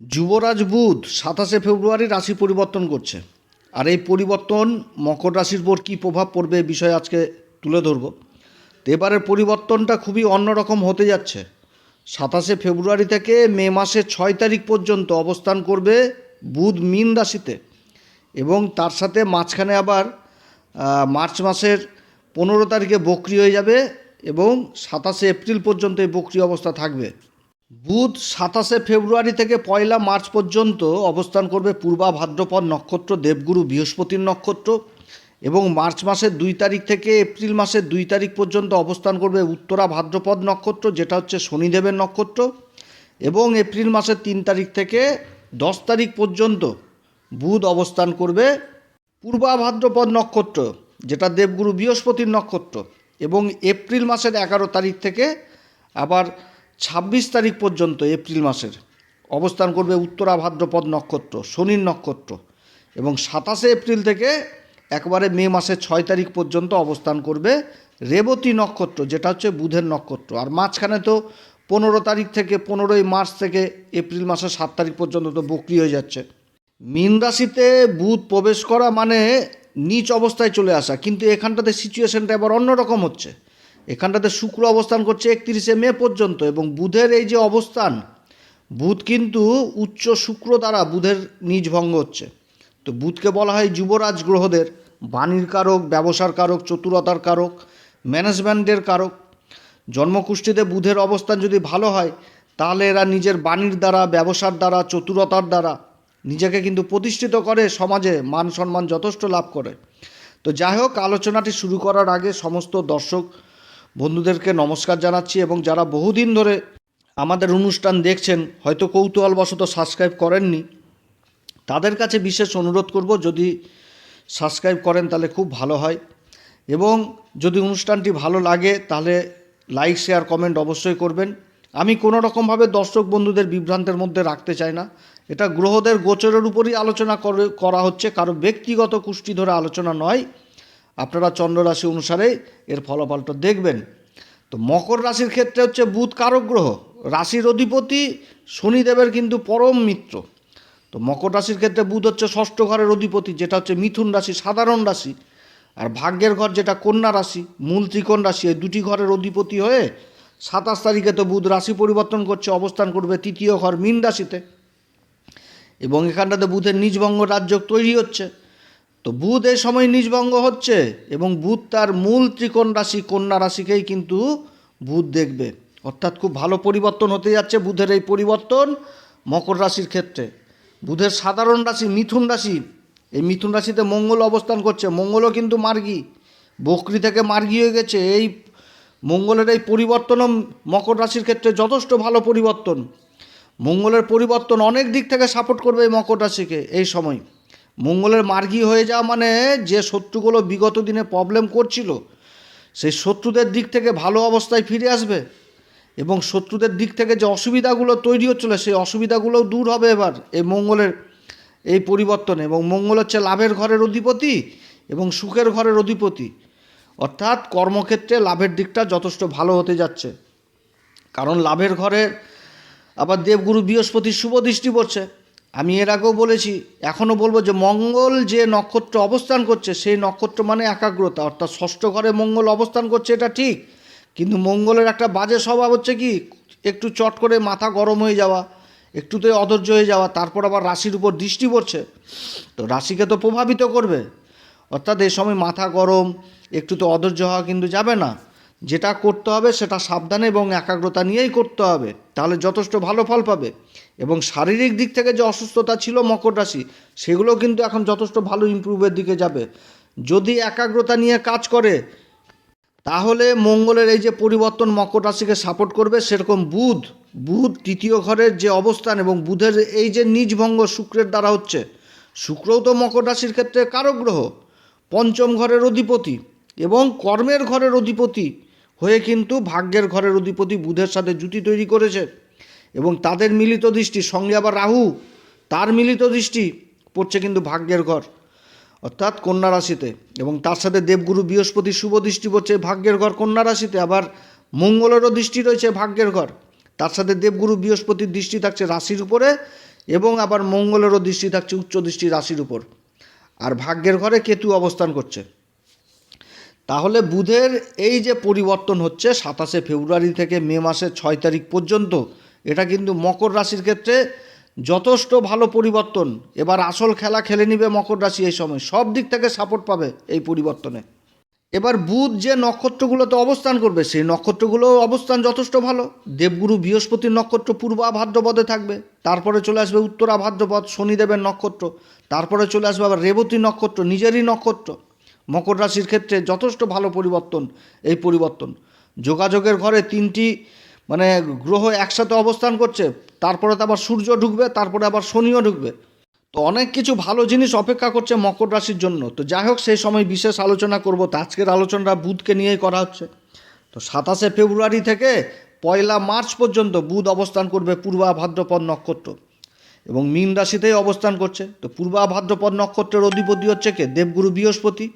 যুবরাজ বুধ সাতাশে ফেব্রুয়ারি রাশি পরিবর্তন করছে। আর এই পরিবর্তন মকর রাশির উপর কী প্রভাব পড়বে এ বিষয়ে আজকে তুলে ধরব। এবারের পরিবর্তনটা খুবই অন্যরকম হতে যাচ্ছে। সাতাশে ফেব্রুয়ারি থেকে মে মাসের ছয় তারিখ পর্যন্ত অবস্থান করবে বুধ মীন রাশিতে। এবং তার সাথে মাঝখানে আবার মার্চ মাসের পনেরো তারিখে বকরি হয়ে যাবে এবং সাতাশে এপ্রিল পর্যন্ত এই বকরি অবস্থা থাকবে। বুধ সাতাশে ফেব্রুয়ারি থেকে পয়লা মার্চ পর্যন্ত অবস্থান করবে পূর্বা ভাদ্রপদ নক্ষত্র, দেবগুরু বৃহস্পতির নক্ষত্র এবং মার্চ মাসের দুই তারিখ থেকে এপ্রিল মাসের দুই তারিখ পর্যন্ত অবস্থান করবে উত্তরা ভাদ্রপদ নক্ষত্র, যেটা হচ্ছে শনিদেবের নক্ষত্র এবং এপ্রিল মাসের তিন তারিখ থেকে দশ তারিখ পর্যন্ত বুধ অবস্থান করবে পূর্বা ভাদ্রপদ নক্ষত্র, যেটা দেবগুরু বৃহস্পতির নক্ষত্র এবং এপ্রিল মাসের এগারো তারিখ থেকে আবার ছাব্বিশ তারিখ পর্যন্ত এপ্রিল মাসের অবস্থান করবে উত্তরা ভাদ্রপদ নক্ষত্র, শনির নক্ষত্র এবং সাতাশে এপ্রিল থেকে একবারে মে মাসের ছয় তারিখ পর্যন্ত অবস্থান করবে রেবতী নক্ষত্র, যেটা হচ্ছে বুধের নক্ষত্র। আর মাঝখানে তো পনেরো তারিখ থেকে পনেরোই মার্চ থেকে এপ্রিল মাসের সাত তারিখ পর্যন্ত তো বকরি হয়ে যাচ্ছে। মীন রাশিতে বুধ প্রবেশ করা মানে নিচ অবস্থায় চলে আসা, কিন্তু এখানটাতে সিচুয়েশনটা এবার অন্যরকম হচ্ছে। এখানটাতে শুক্র অবস্থান করছে একত্রিশে মে পর্যন্ত এবং বুধের এই যে অবস্থান, বুধ কিন্তু উচ্চ শুক্র দ্বারা বুধের নিজ ভঙ্গ হচ্ছে। তো বুধকে বলা হয় যুবরাজ গ্রহদের, বাণীর কারক, ব্যবসার কারক, চতুরতার কারক, ম্যানেজমেন্টের কারক। জন্মকুষ্ঠিতে বুধের অবস্থান যদি ভালো হয়, তাহলে এরা নিজের বাণীর দ্বারা, ব্যবসার দ্বারা, চতুরতার দ্বারা নিজেকে কিন্তু প্রতিষ্ঠিত করে, সমাজে মান সম্মান যথেষ্ট লাভ করে। তো যাই হোক, আলোচনাটি শুরু করার আগে সমস্ত দর্শক বন্ধুদেরকে নমস্কার জানাচ্ছি এবং যারা বহুদিন ধরে আমাদের অনুষ্ঠান দেখছেন, হয়তো কৌতূহলবশত সাবস্ক্রাইব করেননি, তাদের কাছে বিশেষ অনুরোধ করব, যদি সাবস্ক্রাইব করেন তাহলে খুব ভালো হয় এবং যদি অনুষ্ঠানটি ভালো লাগে, তাহলে লাইক শেয়ার কমেন্ট অবশ্যই করবেন। আমি কোনো রকমভাবে দর্শক বন্ধুদের বিভ্রান্তের মধ্যে রাখতে চাই না। এটা গ্রহদের গোচরের উপরই আলোচনা করে, করা হচ্ছে, কারও ব্যক্তিগত কুষ্টি ধরে আলোচনা নয়। আপনারা চন্দ্ররাশি অনুসারে এর ফলাফলটা দেখবেন। তো মকর রাশির ক্ষেত্রে হচ্ছে বুধ কারক গ্রহ, রাশির অধিপতি শনিদেবের কিন্তু পরম মিত্র। তো মকর রাশির ক্ষেত্রে বুধ হচ্ছে ষষ্ঠ ঘরের অধিপতি, যেটা হচ্ছে মিথুন রাশি, সাধারণ রাশি। আর ভাগ্যের ঘর যেটা কন্যা রাশি, মূল ত্রিকোণ রাশি, এই দুটি ঘরের অধিপতি হয়ে সাতাশ তারিখে তো বুধ রাশি পরিবর্তন করছে, অবস্থান করবে তৃতীয় ঘর মীন রাশিতে। এবং এখানটাতে বুধের নিজভঙ্গ রাজ্য তৈরি হচ্ছে। তো বুধ এই সময় নিজভঙ্গ হচ্ছে এবং বুধ তার মূল ত্রিকোণ রাশি, কন্যা রাশিকেই কিন্তু বুধ দেখবে। অর্থাৎ খুব ভালো পরিবর্তন হতে যাচ্ছে বুধের এই পরিবর্তন মকর রাশির ক্ষেত্রে। বুধের সাধারণ রাশি মিথুন রাশি, এই মিথুন রাশিতে মঙ্গল অবস্থান করছে। মঙ্গলও কিন্তু মার্গী। বকরি থেকে মার্গী হয়ে গেছে। এই মঙ্গলের এই পরিবর্তনও মকর রাশির ক্ষেত্রে যথেষ্ট ভালো পরিবর্তন। মঙ্গলের পরিবর্তন অনেক দিক থেকে সাপোর্ট করবে এই মকর রাশিকে এই সময়। মঙ্গলের মার্গী হয়ে যাওয়া মানে যে শত্রুগুলো বিগত দিনে প্রবলেম করছিল, সেই শত্রুদের দিক থেকে ভালো অবস্থায় ফিরে আসবে এবং শত্রুদের দিক থেকে যে অসুবিধাগুলো তৈরি হচ্ছিল, সেই অসুবিধাগুলোও দূর হবে এবার এই মঙ্গলের এই পরিবর্তনে এবং মঙ্গল হচ্ছে লাভের ঘরের অধিপতি এবং সুখের ঘরের অধিপতি। অর্থাৎ কর্মক্ষেত্রে লাভের দিকটা যথেষ্ট ভালো হতে যাচ্ছে। কারণ লাভের ঘরে আবার দেবগুরু বৃহস্পতির শুভ দৃষ্টি পড়ছে। আমি এর আগেও বলেছি, এখনও বলব যে মঙ্গল যে নক্ষত্র অবস্থান করছে, সেই নক্ষত্র মানে একাগ্রতা। অর্থাৎ ষষ্ঠ ঘরে মঙ্গল অবস্থান করছে, এটা ঠিক। কিন্তু মঙ্গলের একটা বাজে স্বভাব হচ্ছে কি, একটু চট করে মাথা গরম হয়ে যাওয়া, একটুতে অধৈর্য হয়ে যাওয়া, তারপর আবার রাশির উপর দৃষ্টি পড়ছে। তো রাশিকে তো প্রভাবিত করবে। অর্থাৎ এই সময় মাথা গরম একটু তো অধৈর্য হওয়া কিন্তু যাবে না। যেটা করতে হবে সেটা সাবধানে এবং একাগ্রতা নিয়েই করতে হবে। তাহলে যথেষ্ট ভালো ফল পাবে। এবং শারীরিক দিক থেকে যে অসুস্থতা ছিল, মকর রাশি, সেগুলো কিন্তু এখন যথেষ্ট ভালো ইমপ্রুভের দিকে যাবে। যদি একাগ্রতা নিয়ে কাজ করে, তাহলে মঙ্গলের এই যে পরিবর্তন মকর রাশিকে সাপোর্ট করবে, সেরকম বুধ বুধ তৃতীয় ঘরের যে অবস্থান এবং বুধের এই যে নিজভঙ্গ শুক্রের দ্বারা হচ্ছে, শুক্রও তো মকর রাশির ক্ষেত্রে কারক গ্রহ, পঞ্চম ঘরের অধিপতি এবং কর্মের ঘরের অধিপতি হয়ে কিন্তু ভাগ্যের ঘরের অধিপতি বুধের সাথে জুতি তৈরি করেছে। এবং তাদের মিলিত দৃষ্টি, সঙ্গে আবার রাহু, তার মিলিত দৃষ্টি পড়ছে কিন্তু ভাগ্যের ঘর, অর্থাৎ কন্যা রাশিতে। এবং তার সাথে দেবগুরু বৃহস্পতি শুভ দৃষ্টি পড়ছে ভাগ্যের ঘর, কন্যা রাশিতে। আবার মঙ্গলেরও দৃষ্টি রয়েছে ভাগ্যের ঘর, তার সাথে দেবগুরু বৃহস্পতির দৃষ্টি থাকছে রাশির উপরে এবং আবার মঙ্গলেরও দৃষ্টি থাকছে উচ্চ দৃষ্টি রাশির উপর। আর ভাগ্যের ঘরে কেতু অবস্থান করছে। তাহলে বুধের এই যে পরিবর্তন হচ্ছে সাতাশে ফেব্রুয়ারি থেকে মে মাসের ছয় তারিখ পর্যন্ত এটা কিন্তু মকর রাশির ক্ষেত্রে যথেষ্ট ভালো পরিবর্তন। এবার আসল খেলা খেলে নিবে মকর রাশি এই সময়। সব দিক থেকে সাপোর্ট পাবে এই পরিবর্তনে। এবার বুধ যে নক্ষত্রগুলোতে অবস্থান করবে, সেই নক্ষত্রগুলো অবস্থান যথেষ্ট ভালো। দেবগুরু বৃহস্পতির নক্ষত্র পূর্বা ভাদ্রপদে থাকবে। তারপরে চলে আসবে উত্তরা ভাদ্রপদ, শনিদেবের নক্ষত্র। তারপরে চলে আসবে আবার রেবতী নক্ষত্র, নিজেরই নক্ষত্র। মকর রাশির ক্ষেত্রে যথেষ্ট ভালো পরিবর্তন, এই পরিবর্তন। যোগাযোগের ঘরে তিনটি মানে গ্রহ একসাথে অবস্থান করছে, তারপরে তো আবার সূর্য ঢুকবে, তারপরে আবার শনিও ঢুকবে। তো অনেক কিছু ভালো জিনিস অপেক্ষা করছে মকর রাশির জন্য। তো যাই হোক, সেই সময় বিশেষ আলোচনা করব। তো আজকের আলোচনাটা বুধকে নিয়েই করা হচ্ছে। তো সাতাশে ফেব্রুয়ারি থেকে পয়লা মার্চ পর্যন্ত বুধ অবস্থান করবে পূর্বা ভাদ্রপদ নক্ষত্র এবং মীন রাশিতেই অবস্থান করছে। তো পূর্বা ভাদ্রপদ নক্ষত্রের অধিপতি হচ্ছে কে? দেবগুরু বৃহস্পতি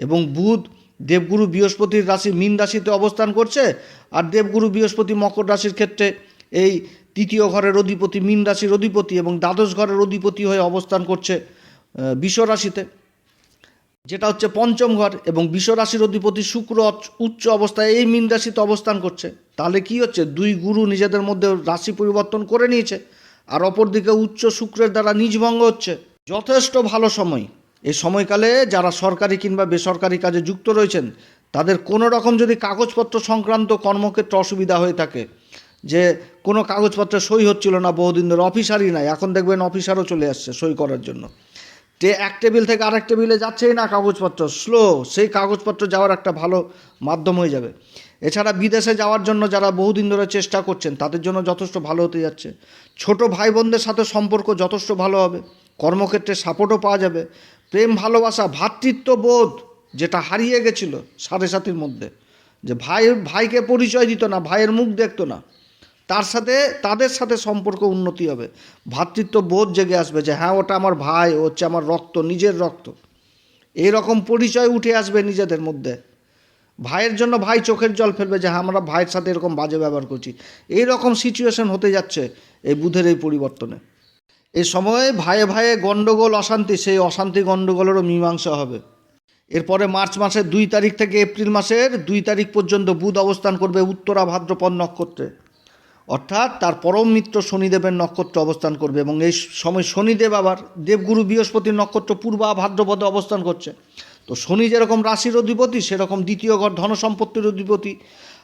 এবং বুধ দেবগুরু বৃহস্পতির রাশি মীন রাশিতে অবস্থান করছে আর দেবগুরু বৃহস্পতি মকর রাশির ক্ষেত্রে এই তৃতীয় ঘরের অধিপতি মীন রাশির অধিপতি এবং দ্বাদশ ঘরের অধিপতি হয়ে অবস্থান করছে আহ, বিষ রাশিতে। যেটা হচ্ছে পঞ্চম ঘর এবং বিষ রাশির অধিপতি শুক্র উচ্চ অবস্থায় এই মীন রাশিতে অবস্থান করছে। তাহলে কি হচ্ছে? দুই গুরু নিজেদের মধ্যে রাশি পরিবর্তন করে নিয়েছে আর অপরদিকে উচ্চ শুক্রের দ্বারা নিজভঙ্গ হচ্ছে। যথেষ্ট ভালো সময়। এই সময়কালে যারা সরকারি কিংবা বেসরকারি কাজে যুক্ত রয়েছেন, তাদের কোনো রকম যদি কাগজপত্র সংক্রান্ত কর্মক্ষেত্রে অসুবিধা হয়ে থাকে, যে কোনো কাগজপত্রে সই হচ্ছিল না, বহুদিন ধরে অফিসারই নাই, এখন দেখবেন অফিসারও চলে আসছে সই করার জন্য। তে এক টেবিল থেকে আরেক টেবিলে যাচ্ছেই না কাগজপত্র, স্লো, সেই কাগজপত্র যাওয়ার একটা ভালো মাধ্যম হয়ে যাবে। এছাড়া বিদেশে যাওয়ার জন্য যারা বহুদিন ধরে চেষ্টা করছেন, তাদের জন্য যথেষ্ট ভালো হতে যাচ্ছে। ছোট ভাই বোনদের সাথে সম্পর্ক যথেষ্ট ভালো হবে, কর্মক্ষেত্রে সাপোর্টও পাওয়া যাবে। প্রেম, ভালোবাসা ভ্রাতৃত্ব বোধ যেটা হারিয়ে গেছিল সাড়ে সাথীর মধ্যে। যে ভাই, ভাইকে পরিচয় দিত না, ভাইয়ের মুখ দেখতো না। তার সাথে, তাদের সাথে সম্পর্ক উন্নতি হবে। ভ্রাতৃত্ব বোধ জেগে আসবে যে হ্যাঁ ওটা আমার ভাই হচ্ছে আমার রক্ত, নিজের রক্ত। এই রকম পরিচয় উঠে আসবে নিজেদের মধ্যে। ভাইয়ের জন্য ভাই চোখের জল ফেলবে যে হ্যাঁ আমরা ভাইয়ের সাথে এরকম বাজে ব্যবহার করছি। এই রকম সিচুয়েশন হতে যাচ্ছে এই বুধের এই পরিবর্তনে। এই সময়ে ভাইয়ে ভাইয়ে গণ্ডগোল, অশান্তি, সেই অশান্তি গণ্ডগোলেরও মীমাংসা হবে। এরপরে মার্চ মাসের দুই তারিখ থেকে এপ্রিল মাসের দুই তারিখ পর্যন্ত বুধ অবস্থান করবে উত্তরা ভাদ্রপদ নক্ষত্রে। অর্থাৎ তার পরম মিত্র শনিদেবের নক্ষত্র অবস্থান করবে এবং এই সময় শনিদেব আবার দেবগুরু বৃহস্পতির নক্ষত্র পূর্বা ভাদ্রপদে অবস্থান করছে। তো শনি যেরকম রাশির অধিপতি, সেরকম দ্বিতীয় ঘর ধন সম্পত্তির অধিপতি,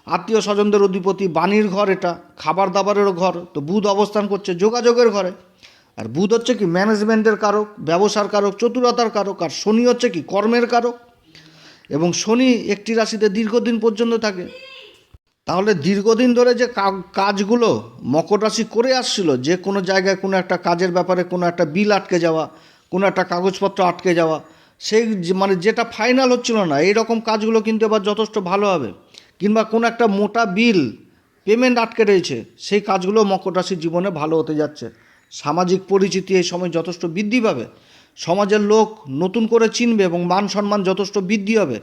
আত্মীয় স্বজনদের অধিপতি, বাণীর ঘর এটা, খাবার দাবারেরও ঘর, তো বুধ অবস্থান করছে যোগাযোগের ঘরে। আর বুধ হচ্ছে কি ম্যানেজমেন্টের কারক, ব্যবসার কারক, চতুরতার কারক, আর শনি হচ্ছে কি কর্মের কারক। এবং শনি একটি রাশিতে দীর্ঘদিন পর্যন্ত থাকে। তাহলে দীর্ঘদিন ধরে যে কাজগুলো মকর রাশি করে আসছিল, যে কোনো জায়গায় কোনো একটা কাজের ব্যাপারে কোনো একটা বিল আটকে যাওয়া, কোনো একটা কাগজপত্র আটকে যাওয়া, সেই মানে যেটা ফাইনাল হচ্ছিল না এই রকম কাজগুলো কিন্তু এবার যথেষ্ট ভালো হবে। কিংবা কোনো একটা মোটা বিল পেমেন্ট আটকে রয়েছে, সেই কাজগুলো মকর রাশির জীবনে ভালো হতে যাচ্ছে। সামাজিক পরিচিতি এই সময় যথেষ্ট বৃদ্ধি পাবে। সমাজের লোক নতুন করে চিনবে এবং মান সম্মান যথেষ্ট বৃদ্ধি হবে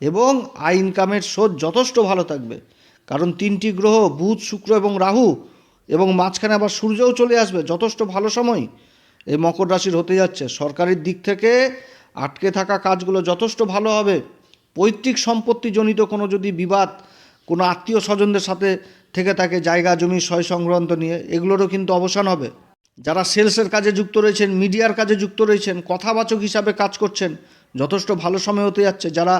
এবং আয় ইনকামের স্রোত যথেষ্ট ভালো থাকবে। কারণ তিনটি গ্রহ, বুধ, শুক্র এবং রাহু এবং মাঝখানে আবার সূর্যও চলে আসবে, যথেষ্ট ভালো সময়। এই মকর রাশির হতে যাচ্ছে। সরকারের দিক থেকে আটকে থাকা কাজগুলো যথেষ্ট ভালো হবে। পৈতৃক সম্পত্তিজনিত কোনো যদি বিবাদ কোনো আত্মীয় স্বজনদের সাথে থেকে থাকে, জায়গা, জমি, সয় সংক্রান্ত নিয়ে, এগুলোরও কিন্তু অবসান হবে। যারা সেলসের কাজে যুক্ত রয়েছেন, মিডিয়ার কাজে যুক্ত রয়েছেন, কথাবাচক হিসাবে কাজ করছেন, যথেষ্ট ভালো সময় হতে যাচ্ছে। যারা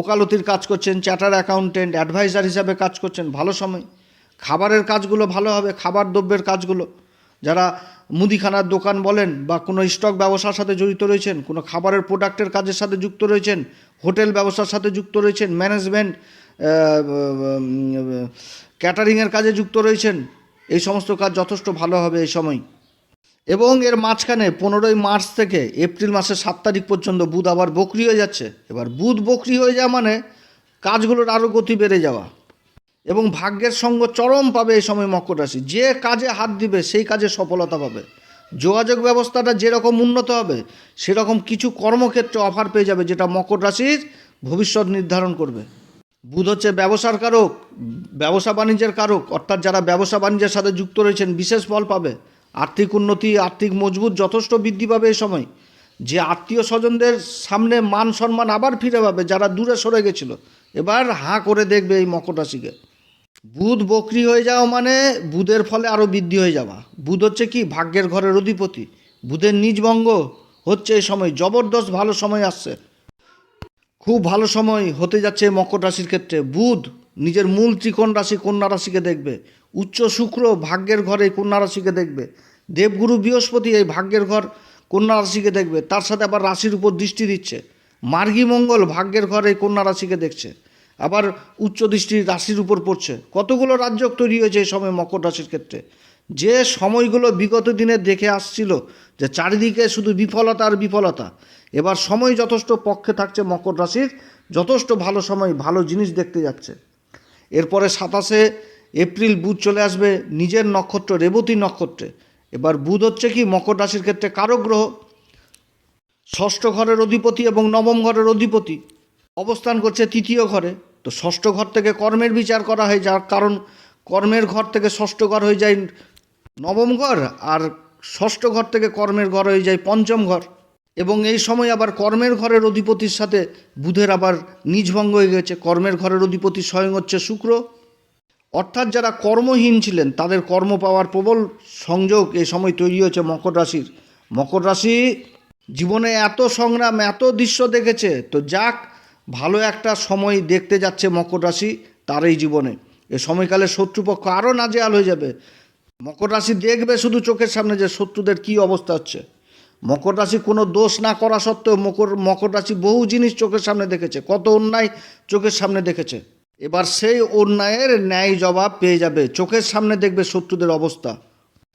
ওকালতির কাজ করছেন চ্যাটার অ্যাকাউন্টেন্ট অ্যাডভাইজার হিসাবে কাজ করছেন, ভালো সময়। খাবারের কাজগুলো ভালো হবে, খাবার দ্রব্যের কাজগুলো। যারা মুদিখানার দোকান বলেন বা কোনো স্টক ব্যবসার সাথে জড়িত রয়েছেন, কোনো খাবারের প্রোডাক্টের কাজের সাথে যুক্ত রয়েছেন, হোটেল ব্যবসার সাথে যুক্ত রয়েছেন, ম্যানেজমেন্ট ক্যাটারিংয়ের কাজে যুক্ত রয়েছেন, এই সমস্ত কাজ যথেষ্ট ভালো হবে এই সময়। এবং এর মাঝখানে পনেরোই মার্চ থেকে এপ্রিল মাসের সাত তারিখ পর্যন্ত বুধ আবার বকরি হয়ে যাচ্ছে। এবার বুধ বকরি হয়ে যাওয়া মানে কাজগুলোর আরও গতি বেড়ে যাওয়া। এবং ভাগ্যের সঙ্গ চরম পাবে এই সময় মকর রাশি। যে কাজে হাত দিবে, সেই কাজে সফলতা পাবে। যোগাযোগ ব্যবস্থাটা যেরকম উন্নত হবে, সেরকম কিছু কর্মক্ষেত্রে অফার পেয়ে যাবে, যেটা মকর রাশির ভবিষ্যৎ নির্ধারণ করবে। বুধ হচ্ছে ব্যবসার কারক, ব্যবসা বাণিজ্যের কারক। অর্থাৎ যারা ব্যবসা বাণিজ্যের সাথে যুক্ত রয়েছেন, বিশেষ ফল পাবে। আর্থিক উন্নতি, আর্থিক মজবুত যথেষ্ট বৃদ্ধি পাবে এই সময়। যে আত্মীয় স্বজনদের সামনে মান সম্মান আবার ফিরে পাবে, যারা দূরে সরে গেছিল। এবার হাঁ করে দেখবে এই মকর রাশিকে। বুধ বকরি হয়ে যাওয়া মানে বুধের ফলে আরও বৃদ্ধি হয়ে যাওয়া। বুধ হচ্ছে কি? ভাগ্যের ঘরের অধিপতি। বুধের নিজভঙ্গ হচ্ছে এই সময়। জবরদস্ত ভালো সময় আসছে। খুব ভালো সময় হতে যাচ্ছে মকর রাশির ক্ষেত্রে। বুধ নিজের মূল ত্রিকোণ রাশি, কন্যা রাশিকে দেখবে। উচ্চ শুক্র ভাগ্যের ঘরে কন্যা রাশিকে দেখবে। দেবগুরু বৃহস্পতি এই ভাগ্যের ঘর কন্যা রাশিকে দেখবে। তার সাথে আবার রাশির উপর দৃষ্টি দিচ্ছে। মার্গী মঙ্গল ভাগ্যের ঘরে কন্যা রাশিকে দেখছে। আবার উচ্চ দৃষ্টি রাশির উপর পড়ছে। কতগুলো রাজ্য তৈরি হয়েছে এই সময় মকর রাশির ক্ষেত্রে। যে সময়গুলো বিগত দিনে দেখে আসছিল যে চারিদিকে শুধু বিফলতা আর বিফলতা। এবার সময় যথেষ্ট পক্ষে থাকছে মকর রাশির। যথেষ্ট ভালো সময়, ভালো জিনিস দেখতে যাচ্ছে। এরপরে সাতাশে এপ্রিল বুধ চলে আসবে, নিজের নক্ষত্র, রেবতী নক্ষত্রে। এবার বুধ হচ্ছে কি, মকর রাশির ক্ষেত্রে কারক গ্রহ, ষষ্ঠ ঘরের অধিপতি এবং নবম ঘরের অধিপতি। অবস্থান করছে তৃতীয় ঘরে। তো ষষ্ঠ ঘর থেকে কর্মের বিচার করা হয়, যার কারণ কর্মের ঘর থেকে ষষ্ঠ ঘর হয়ে যায় নবম ঘর, আর ষষ্ঠ ঘর থেকে কর্মের ঘর হয়ে যায় পঞ্চম ঘর। এবং এই সময় আবার কর্মের ঘরের অধিপতির সাথে বুধের আবার নিজভঙ্গ হয়ে গেছে। কর্মের ঘরের অধিপতি স্বয়ং হচ্ছে শুক্র। অর্থাৎ যারা কর্মহীন ছিলেন, তাদের কর্ম পাওয়ার প্রবল সংযোগ এই সময় তৈরি হয়েছে মকর রাশির। মকর রাশি জীবনে এত সংগ্রাম, এত দৃশ্য দেখেছে, তো যাক, ভালো একটা সময় দেখতে যাচ্ছে মকর রাশি তার এই জীবনে। এ সময়কালে শত্রুপক্ষ আরও নাজেহাল হয়ে যাবে। মকর রাশি দেখবে শুধু চোখের সামনে যে শত্রুদের কী অবস্থা হচ্ছে। মকর রাশি কোনো দোষ না করা সত্ত্বেও মকর মকর রাশি বহু জিনিস চোখের সামনে দেখেছে, কত অন্যায় চোখের সামনে দেখেছে। এবার সেই অন্যায়ের ন্যায় জবাব পেয়ে যাবে। চোখের সামনে দেখবে শত্রুদের অবস্থা।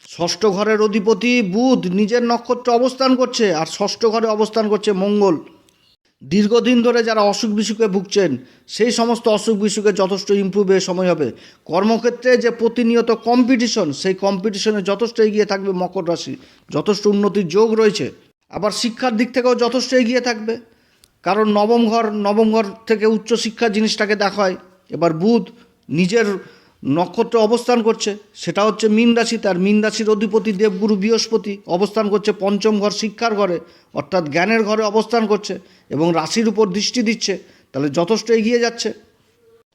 ষষ্ঠ ঘরের অধিপতি বুধ নিজের নক্ষত্র অবস্থান করছে আর ষষ্ঠ ঘরে অবস্থান করছে মঙ্গল। দীর্ঘদিন ধরে যারা অসুখ বিসুখে ভুগছেন, সেই সমস্ত অসুখ বিসুখে যথেষ্ট ইম্প্রুভ সময় হবে। কর্মক্ষেত্রে যে প্রতিনিয়ত কম্পিটিশন সেই কম্পিটিশনে যথেষ্ট এগিয়ে থাকবে মকর রাশি। যথেষ্ট উন্নতির যোগ রয়েছে। আবার শিক্ষার দিক থেকেও যথেষ্ট এগিয়ে থাকবে। কারণ নবম ঘর নবম ঘর থেকে উচ্চশিক্ষা জিনিসটাকে দেখা হয়। এবার বুধ নিজের নক্ষত্র অবস্থান করছে, সেটা হচ্ছে মীন রাশি, তার মীন রাশির অধিপতি দেবগুরু বৃহস্পতি অবস্থান করছে পঞ্চম ঘর শিক্ষার ঘরে, অর্থাৎ জ্ঞানের ঘরে অবস্থান করছে এবং রাশির উপর দৃষ্টি দিচ্ছে, তাহলে যথেষ্ট এগিয়ে যাচ্ছে।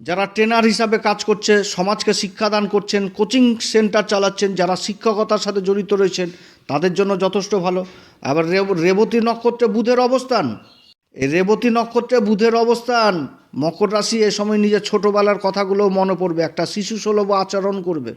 যারা ট্রেনার হিসাবে কাজ করছে, সমাজকে শিক্ষাদান করছেন কোচিং সেন্টার চালাচ্ছেন, যারা শিক্ষকতার সাথে জড়িত রয়েছেন, তাদের জন্য যথেষ্ট ভালো। আবার রেব- রেবতী নক্ষত্রে বুধের অবস্থান, এই রেবতী নক্ষত্রে বুধের অবস্থান মকর রাশি এ সময় নিজের ছোটোবেলার কথাগুলো মনে পড়বে। একটা শিশু সুলভ আচরণ করবে।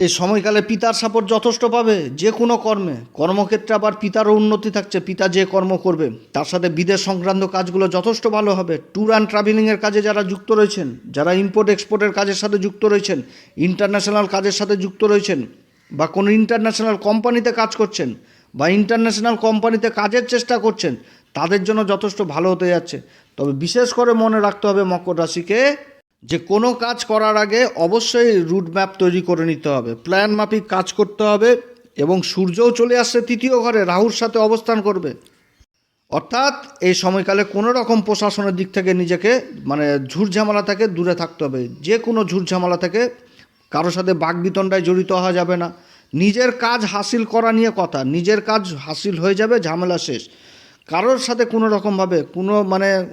এই সময়কালে পিতার সাপোর্ট যথেষ্ট পাবে, যে কোনো কর্মে। কর্মক্ষেত্রে আবার পিতারও উন্নতি থাকছে, পিতা যে কর্ম করবে, তার সাথে বিদেশ সংক্রান্ত কাজগুলো যথেষ্ট ভালো হবে। ট্যুর অ্যান্ড ট্রাভেলিংয়ের কাজে যারা যুক্ত রয়েছেন, যারা ইম্পোর্ট এক্সপোর্টের কাজের সাথে যুক্ত রয়েছেন ইন্টারন্যাশনাল কাজের সাথে যুক্ত রয়েছেন, বা কোনো ইন্টারন্যাশনাল কোম্পানিতে কাজ করছেন, বা ইন্টারন্যাশনাল কোম্পানিতে কাজের চেষ্টা করছেন তাদের জন্য যথেষ্ট ভালো হতে যাচ্ছে। তবে বিশেষ করে মনে রাখতে হবে মকর রাশিকে যে কোনো কাজ করার আগে অবশ্যই রুট ম্যাপ তৈরি করে নিতে হবে, প্ল্যান মাফিক কাজ করতে হবে এবং সূর্যও চলে আসছে তৃতীয় ঘরে, রাহুর সাথে অবস্থান করবে। অর্থাৎ এই সময়কালে কোনো রকম প্রশাসনের দিক থেকে নিজেকে মানে ঝুটঝামেলা থেকে দূরে থাকতে হবে। যে কোনো ঝুটঝামেলা থেকে কারোর সাথে বাগবিতণ্ডায় জড়িত হওয়া যাবে না। নিজের কাজ হাসিল করা নিয়ে কথা, নিজের কাজ হাসিল হয়ে যাবে, ঝামেলা শেষ। কারোর সাথে কোনো রকমভাবে কোনো মানে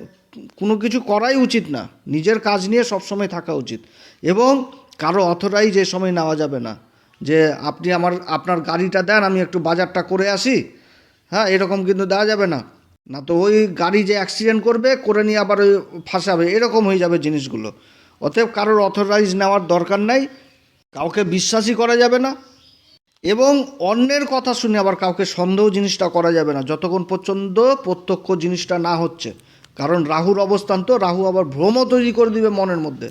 কোনো কিছু করাই উচিত না। নিজের কাজ নিয়ে সবসময় থাকা উচিত। এবং কারও অথরাইজ যে সময় নেওয়া যাবে না। যে আপনি আমার, আপনার গাড়িটা দেন, আমি একটু বাজারটা করে আসি। হ্যাঁ এরকম কিন্তু দেওয়া যাবে না। না তো ওই গাড়ি যে অ্যাক্সিডেন্ট করবে, করে নিয়ে আবার ওই ফাঁসাবে, এরকম হয়ে যাবে জিনিসগুলো। অতএব কারোর অথরাইজ নেওয়ার দরকার নাই। কাউকে বিশ্বাসই করা যাবে না। এবং অন্যের কথা শুনে আবার কাউকে সন্দেহ জিনিসটা করা যাবে না, যতক্ষণ পর্যন্ত প্রত্যক্ষ জিনিসটা না হচ্ছে। কারণ রাহুর অবস্থান তো, রাহু আবার ভ্রম তৈরি করে দিবে মনের মধ্যে।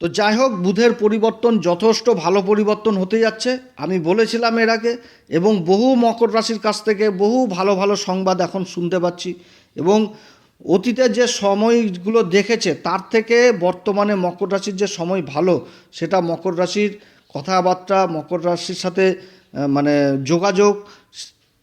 তো যাই হোক, বুধের পরিবর্তন যথেষ্ট ভালো পরিবর্তন হতে যাচ্ছে, আমি বলেছিলাম এর আগে, এবং বহু মকর রাশির কাছ থেকে বহু ভালো ভালো সংবাদ এখন শুনতে পাচ্ছি। এবং অতীতে যে সময়গুলো দেখেছে, তার থেকে বর্তমানে মকর রাশির যে সময় ভালো, সেটা মকর রাশির কথাবার্তা, মকর রাশির সাথে মানে যোগাযোগ,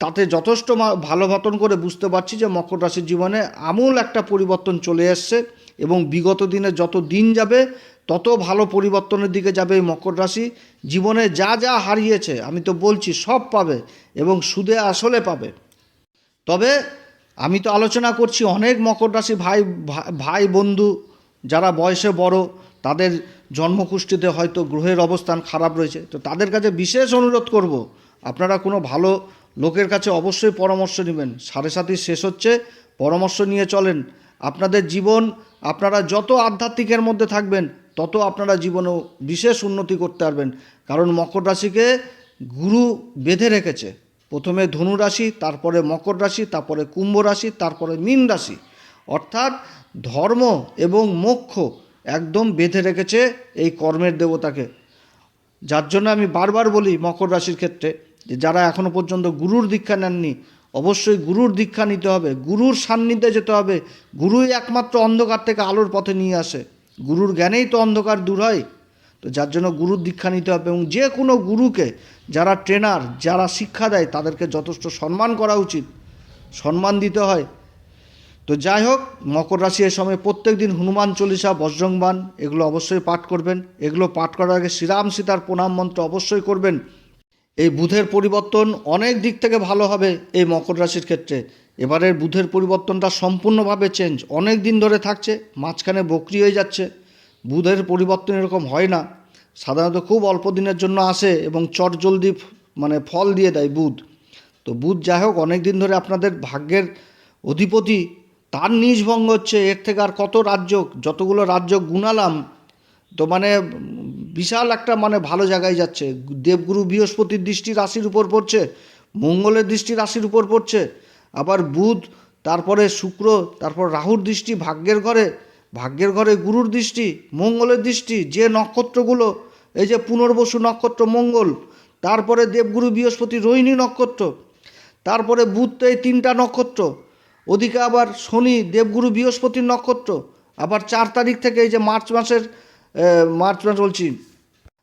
তাতে যথেষ্ট ভালো মতন করে বুঝতে পারছি যে মকর রাশির জীবনে আমূল একটা পরিবর্তন চলে এসছে এবং বিগত দিনে যত দিন যাবে, তত ভালো পরিবর্তনের দিকে যাবে এই মকর রাশি। জীবনে যা যা হারিয়েছে, আমি তো বলছি সব পাবে এবং সুদে আসলে পাবে। তবে আমি তো আলোচনা করছি অনেক মকর রাশি ভাই ভাই বন্ধু যারা বয়সে বড় তাদের জন্মকুষ্ঠিতে হয়তো গ্রহের অবস্থান খারাপ রয়েছে। তো তাদের কাছে বিশেষ অনুরোধ করব, আপনারা কোনো ভালো লোকের কাছে অবশ্যই পরামর্শ নেবেন। সাড়ে সাথী শেষ হচ্ছে, পরামর্শ নিয়ে চলেন। আপনাদের জীবন, আপনারা যত আধ্যাত্মিকের মধ্যে থাকবেন, তত আপনারা জীবনেও বিশেষ উন্নতি করতে পারবেন। কারণ মকর রাশিকে গুরু বেঁধে রেখেছে। প্রথমে ধনু রাশি, তারপরে মকর রাশি, তারপরে কুম্ভ রাশি, তারপরে মীন রাশি। অর্থাৎ ধর্ম এবং মোক্ষ একদম বেঁধে রেখেছে এই কর্মের দেবতাকে। যার জন্য আমি বারবার বলি মকর রাশির ক্ষেত্রে যে যারা এখনও পর্যন্ত গুরুর দীক্ষা নেননি, অবশ্যই গুরুর দীক্ষা নিতে হবে, গুরুর সান্নিধ্যে যেতে হবে। গুরুই একমাত্র অন্ধকার থেকে আলোর পথে নিয়ে আসে। গুরুর জ্ঞানেই তো অন্ধকার দূর হয়। তো যার জন্য গুরুর দীক্ষা নিতে হবে এবং যে কোনো গুরুকে যারা ট্রেনার যারা শিক্ষা দেয়, তাদেরকে যথেষ্ট সম্মান করা উচিত। সম্মান দিতে হয়। তো যাই হোক, মকর রাশি এ সময় প্রত্যেক দিন হনুমান চল্লিশা বজ্রংবান এগুলো অবশ্যই পাঠ করবেন। এগুলো পাঠ করার আগে শ্রীরাম সীতার প্রণাম মন্ত্র অবশ্যই করবেন। এই বুধের পরিবর্তন অনেক দিক থেকে ভালো হবে এই মকর রাশির ক্ষেত্রে। এবারের বুধের পরিবর্তনটা সম্পূর্ণভাবে চেঞ্জ অনেক দিন ধরে থাকছে, মাঝখানে বকরি হয়ে যাচ্ছে। বুধের পরিবর্তন এরকম হয় না। সাধারণত খুব অল্প দিনের জন্য আসে এবং চট জলদি মানে ফল দিয়ে দেয় বুধ। তো বুধ যাই হোক, অনেক দিন ধরে আপনাদের ভাগ্যের অধিপতি তার নিজ ভঙ্গ হচ্ছে, এর থেকে আর কত রাজ্য, যতগুলো রাজ্য গুনালাম তো মানে বিশাল একটা মানে ভালো জায়গায় যাচ্ছে। দেবগুরু বৃহস্পতির দৃষ্টি রাশির উপর পড়ছে, মঙ্গলের দৃষ্টি রাশির উপর পড়ছে, আবার বুধ, তারপরে শুক্র, তারপর রাহুর দৃষ্টি ভাগ্যের ঘরে ভাগ্যের ঘরে গুরুর দৃষ্টি, মঙ্গলের দৃষ্টি, যে নক্ষত্রগুলো, এই যে পুনর্বসু নক্ষত্র মঙ্গল, তারপরে দেবগুরু বৃহস্পতি রোহিণী নক্ষত্র, তারপরে বুধ এই তিনটা নক্ষত্র ওদিকে আবার শনি, দেবগুরু বৃহস্পতির নক্ষত্র। আবার চার তারিখ থেকে এই যে মার্চ মাসের মার্চ মাস বলছি।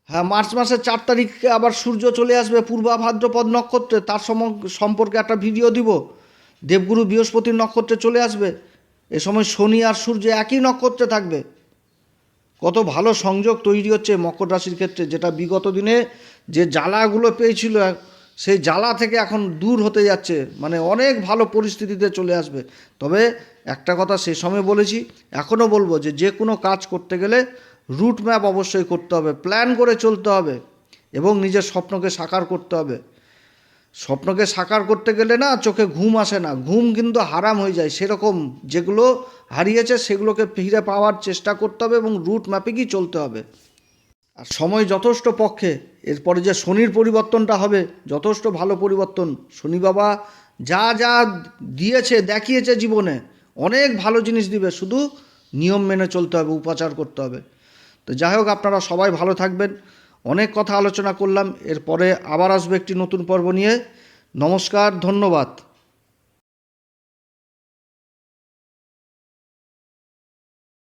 হ্যাঁ মার্চ মাসের চার তারিখে আবার সূর্য চলে আসবে পূর্বা ভাদ্রপদ নক্ষত্রে। তার সম- সম্পর্কে একটা ভিডিও দিব। দেবগুরু বৃহস্পতির নক্ষত্রে চলে আসবে। এ সময় শনি আর সূর্য একই নক্ষত্রে থাকবে। কত ভালো সংযোগ তৈরি হচ্ছে মকর রাশির ক্ষেত্রে। যেটা বিগত দিনে যে জ্বালাগুলো পেয়েছিল সেই জ্বালা থেকে এখন দূর হতে যাচ্ছে। মানে অনেক ভালো পরিস্থিতিতে চলে আসবে। তবে একটা কথা সে সময় বলেছি, এখনও বলব যে যে কোনো কাজ করতে গেলে রুট ম্যাপ অবশ্যই করতে হবে প্ল্যান করে চলতে হবে এবং নিজের স্বপ্নকে সাকার করতে হবে। স্বপ্নকে সাকার করতে গেলে না চোখে ঘুম আসে না, ঘুম কিন্তু হারাম হয়ে যায়। সেরকম যেগুলো হারিয়েছে সেগুলোকে ফিরে পাওয়ার চেষ্টা করতে হবে এবং রুট ম্যাপিংই চলতে হবে। আর সময় যথেষ্ট পক্ষে, এরপরে যে শনির পরিবর্তনটা হবে, যথেষ্ট ভালো পরিবর্তন। শনি বাবা যা যা দিয়েছে, দেখিয়েছে জীবনে, অনেক ভালো জিনিস দিবে, শুধু নিয়ম মেনে চলতে হবে, উপাচার করতে হবে। তো যাই হোক, আপনারা সবাই ভালো থাকবেন। অনেক কথা আলোচনা করলাম, এরপরে আবার আসবে একটি নতুন পর্ব নিয়ে। নমস্কার, ধন্যবাদ।